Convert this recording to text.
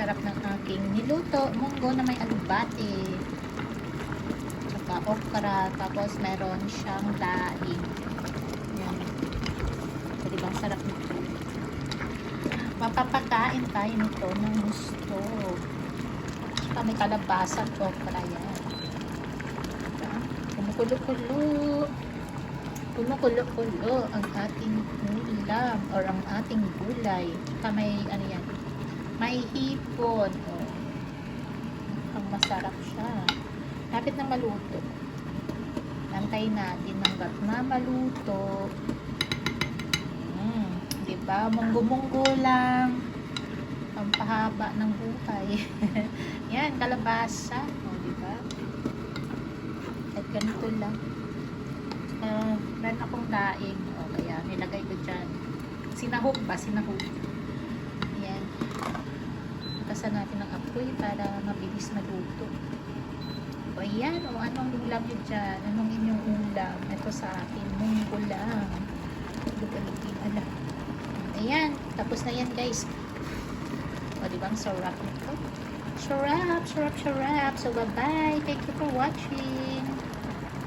Sarap ng aking niluto. Munggo na may alubate. Tsaka okra. Tapos meron siyang daing. Yan. So, diba? Sarap nito. Mapapakain tayo nito ng gusto. Tsaka may kalabasa at okra yan. Diba? Kumukulo-kulo. Kumukulo-kulo ang ating ulam or ang ating gulay. Tsaka may ano yan, may hipon. Oh. Ang masarap siya. Lapit na maluto. Antayin natin hanggat na maluto. Mm, di ba? Munggo-munggo lang. Ang pahaba ng buhay. Yan, kalabasa. O, di ba? At ganito lang. Uh, meron akong daing. O, kaya nilagay ko dyan. Sinahog ba? Sinahog. Yan. Kasan natin ng apoy para mabilis maluto. O, ayan. O, anong ulam nyo dyan? Anong inyong ulam? Ito sa akin. Munggo lang. Lugalugin. Ala. Ayan. Tapos na yan, guys. O, di ba? Ang sarap nito. Sarap, sarap, sarap. So, bye-bye. Thank you for watching.